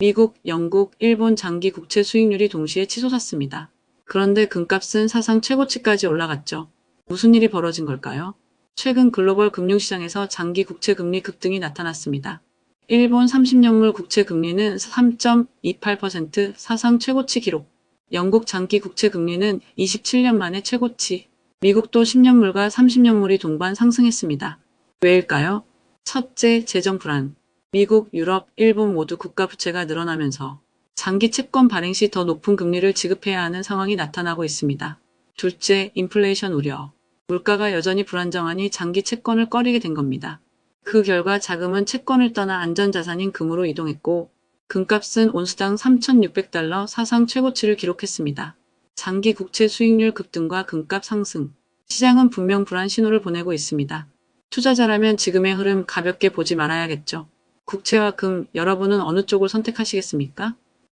미국, 영국, 일본 장기 국채 수익률이 동시에 치솟았습니다. 그런데 금값은 사상 최고치까지 올라갔죠. 무슨 일이 벌어진 걸까요? 최근 글로벌 금융시장에서 장기 국채 금리 급등이 나타났습니다. 일본 30년물 국채 금리는 3.28% 사상 최고치 기록. 영국 장기 국채 금리는 27년 만에 최고치. 미국도 10년물과 30년물이 동반 상승했습니다. 왜일까요? 첫째, 재정 불안. 미국, 유럽, 일본 모두 국가 부채가 늘어나면서 장기 채권 발행 시 더 높은 금리를 지급해야 하는 상황이 나타나고 있습니다. 둘째, 인플레이션 우려. 물가가 여전히 불안정하니 장기 채권을 꺼리게 된 겁니다. 그 결과 자금은 채권을 떠나 안전자산인 금으로 이동했고 금값은 온수당 3,600달러 사상 최고치를 기록했습니다. 장기 국채 수익률 급등과 금값 상승. 시장은 분명 불안 신호를 보내고 있습니다. 투자자라면 지금의 흐름 가볍게 보지 말아야겠죠. 국채와 금, 여러분은 어느 쪽을 선택하시겠습니까?